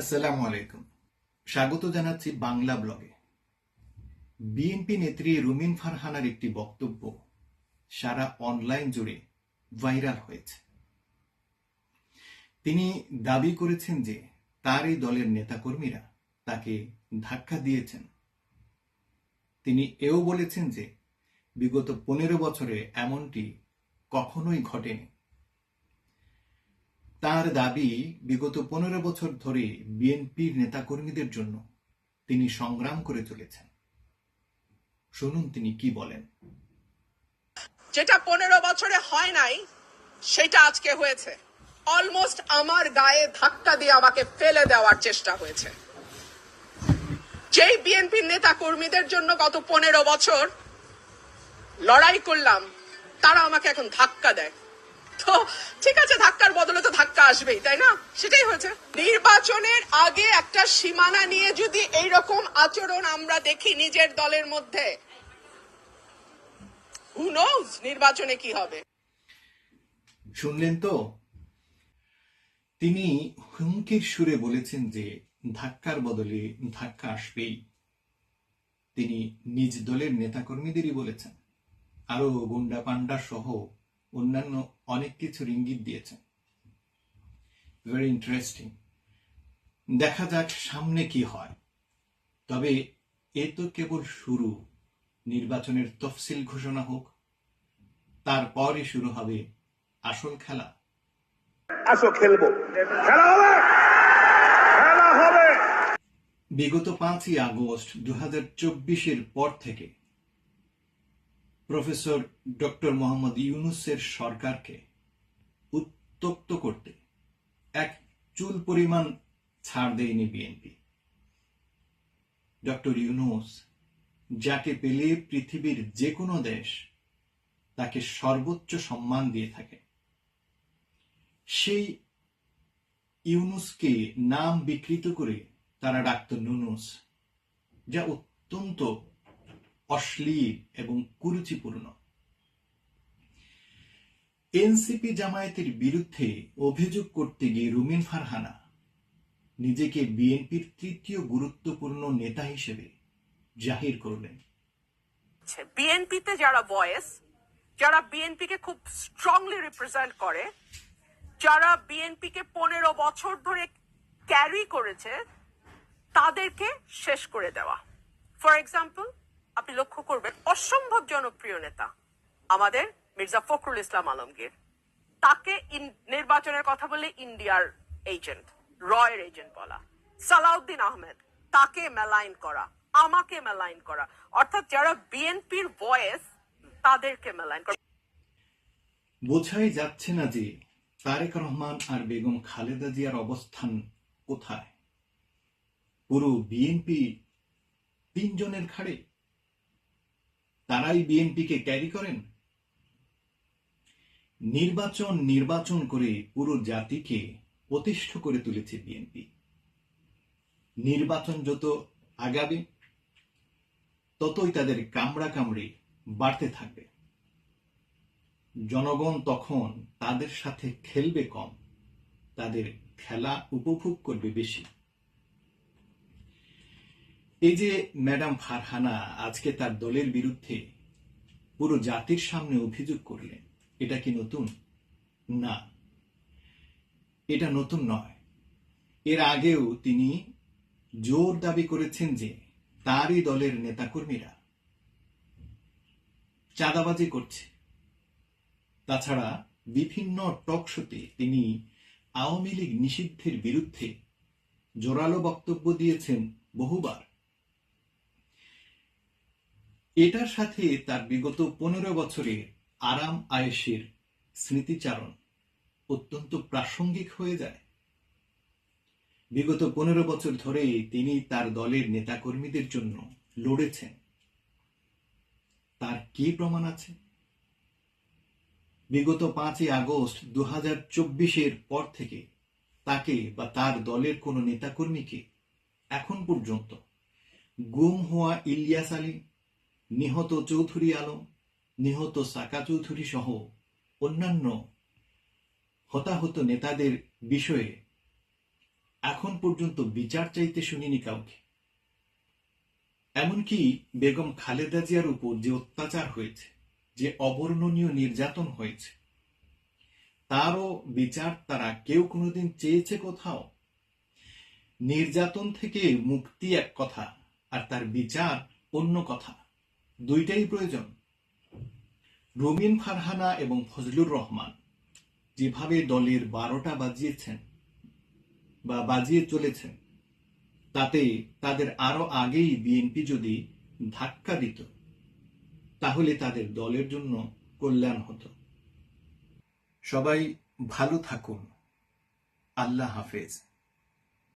আসসালামু আলাইকুম। স্বাগত জানাচ্ছি বাংলা ব্লগে। বিএনপি নেত্রী রুমিন ফারহানার একটি বক্তব্য সারা অনলাইন জুড়ে ভাইরাল হয়েছে। তিনি দাবি করেছেন যে তার এই দলের নেতাকর্মীরা তাকে ধাক্কা দিয়েছেন। তিনি এও বলেছেন যে বিগত পনেরো বছরে এমনটি কখনোই ঘটেনি। তার দাবি, বিগত পনেরো বছর ধরে বিএনপির নেতাকর্মীদের জন্য তিনি সংগ্রাম করে চলেছেন শুনুন তিনি কি বলেন। যেটা পনেরো বছরে হয় নাই, সেটা আজকে হয়েছে। অলমোস্ট আমার গায়ে ধাক্কা দিয়ে আমাকে ফেলে দেওয়ার চেষ্টা হয়েছে। যেই বিএনপির নেতা কর্মীদের জন্য গত পনেরো বছর লড়াই করলাম, তারা আমাকে এখন ধাক্কা দেয়। তো ঠিক আছে, ধাক্কার বদলে তো ধাক্কা আসবেই, তাই না? সেটাই হয়েছে। নির্বাচনের আগে একটা সীমানা নিয়ে যদি এইরকম আচরণ আমরা দেখি নিজের দলের মধ্যে নির্বাচনে কি হবে? শুনলেন তো? তিনি হুমকির সুরে বলেছেন যে, ধাক্কার বদলে ধাক্কা আসবেই। তিনি নিজ দলের নেতাকর্মীদেরই বলেছেন। আরও গুন্ডা পান্ডা সহ অন্যান্য অনেক কিছুর ইঙ্গিত দিয়েছেন। ভেরি ইন্টারেস্টিং দেখা যাক সামনে কি হয়। তবে এ তো কেবল শুরু। নির্বাচনের তফসিল ঘোষণা হোক। তারপরই শুরু হবে আসল খেলা। আসো খেলব। খেলা হবে! খেলা হবে! বিগত পাঁচই আগস্ট দু হাজার চব্বিশের পর থেকে প্রফেসর ডক্টর মোহাম্মদ ইউনুসের সরকারকে উত্তপ্ত করতে এক চুল পরিমাণ ছাড় দেয়নি বিএনপি। ডক্টর ইউনুস যাকে পেলে পৃথিবীর যে কোনো দেশ তাকে সর্বোচ্চ সম্মান দিয়ে থাকে। সেই ইউনুসকে নাম বিকৃত করে তারা ডাক্তার নুনুস, যা অত্যন্ত অশ্লীল এবং কুরুচিপূর্ণ। এনসিপি জামায়াতের বিরুদ্ধে অভিযোগ করতে গিয়ে রুমিন ফারহানা নিজেকে বিএনপির তৃতীয় গুরুত্বপূর্ণ নেতা হিসেবে জাহির করলেন। বিএনপিতে যারা ভয়েস যারা বিএনপিকে খুব স্ট্রংলি রিপ্রেজেন্ট করে, যারা বিএনপিকে পনেরো বছর ধরে ক্যারি করেছে, তাদেরকে শেষ করে দেওয়া। ফর এক্সাম্পল আপনি লক্ষ্য করবেন, অসম্ভব জনপ্রিয় নেতা আমাদের মির্জা ফখরুল ইসলাম আলমগীর। তাকে নির্বাচনের কথা বলে ইন্ডিয়ার এজেন্ট রয়ের এজেন্ট বলা। সালাউদ্দিন আহমেদ, তাকে মেলাইন করা, আমাকে মেলাইন করা। অর্থাৎ যারা বিএনপির ভয়েস তাদেরকে মেলাইন করা। বোঝাই যাচ্ছে না যে তারেক রহমান আর বেগম খালেদা জিয়ার অবস্থান কোথায়। পুরো বিএনপি তিনজনের ঘাড়ে তারাই বিএনপিকে ক্যারি করেন? নির্বাচন নির্বাচন করে পুরো জাতিকে প্রতিষ্ঠ করে তুলেছে বিএনপি। নির্বাচন যত আগাবে, ততই তাদের কামড়া কামড়ি বাড়তে থাকবে। জনগণ তখন তাদের সাথে খেলবে কম, তাদের খেলা উপভোগ করবে বেশি। এই যে ম্যাডাম ফারহানা আজকে তার দলের বিরুদ্ধে পুরো জাতির সামনে অভিযোগ করলেন, এটা কি নতুন? না। এটা নতুন নয়। এর আগেও তিনি জোর দাবি করেছেন যে তারই দলের নেতাকর্মীরা চাঁদাবাজি করছে। তাছাড়া বিভিন্ন টক শোতে তিনি আওয়ামী লীগ নিষিদ্ধের বিরুদ্ধে জোরালো বক্তব্য দিয়েছেন বহুবার। এটার সাথে তার বিগত পনেরো বছরে আরাম আয়েসের স্মৃতিচারণ অত্যন্ত প্রাসঙ্গিক হয়ে যায়। বিগত পনেরো বছর ধরে তিনি তার দলের নেতাকর্মীদের জন্য লড়েছেন। তার কি প্রমাণ আছে? বিগত পাঁচই আগস্ট দু হাজার চব্বিশের পর থেকে তাকে বা তার দলের কোনো নেতাকর্মীকে এখন পর্যন্ত গুম হওয়া ইলিয়াস আলী নিহত চৌধুরী আলম, নিহত সাকা চৌধুরী সহ অন্যান্য হতাহত নেতাদের বিষয়ে এখন পর্যন্ত বিচার চাইতে শুনিনি কাউকে। এমনকি বেগম খালেদা জিয়ার উপর যে অত্যাচার হয়েছে, যে অবর্ণনীয় নির্যাতন হয়েছে, তারও বিচার তারা কেউ কোনোদিন চেয়েছে কোথাও? নির্যাতন থেকে মুক্তি এক কথা, আর তার বিচার অন্য কথা। দুইটাই প্রয়োজন। রুমিন ফারহানা এবং ফজলুর রহমান যেভাবে দলের বারোটা বাজিয়েছেন বা বাজিয়ে চলেছেন, তাতে তাদের আরও আগেই বিএনপি যদি ধাক্কা দিত, তাহলে তাদের দলের জন্য কল্যাণ হতো। সবাই ভালো থাকুন। আল্লাহ হাফেজ।